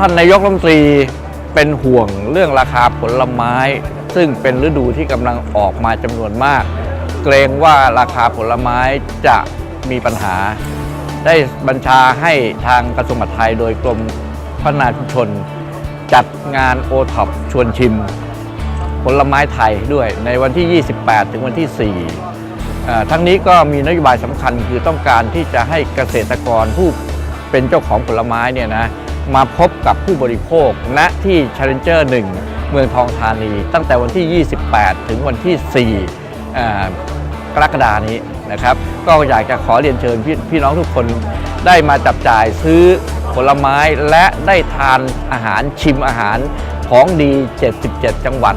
ท่านนายกรัฐมนตรีเป็นห่วงเรื่องราคาผลไม้ ซึ่งเป็นฤดูที่กำลังออกมาจำนวนมาก เกรงว่าราคาผลไม้จะมีปัญหา ได้บัญชาให้ทางกระทรวงมหาดไทยโดยกรมพัฒนาชุมชน จัดงานโอท็อปชวนชิม ผลไม้ไทยด้วยในวันที่ 28 ถึงวันที่ 4 ทั้งนี้ก็มีนโยบายสำคัญคือต้องการที่จะให้เกษตรกรผู้เป็นเจ้าของผลไม้เนี่ยนะ มาพบกับผู้บริโภคณที่ Challenger 1 เมืองทองธานี ตั้งแต่วันที่ 28 ถึงวันที่ 4 กรกฎานี้นะครับ ก็อยากจะขอเรียนเชิญพพี่น้องทุกคนได้มาจับจ่ายซื้อผลไม้และได้ทานอาหารชิมอาหารของดี 77 จังหวัด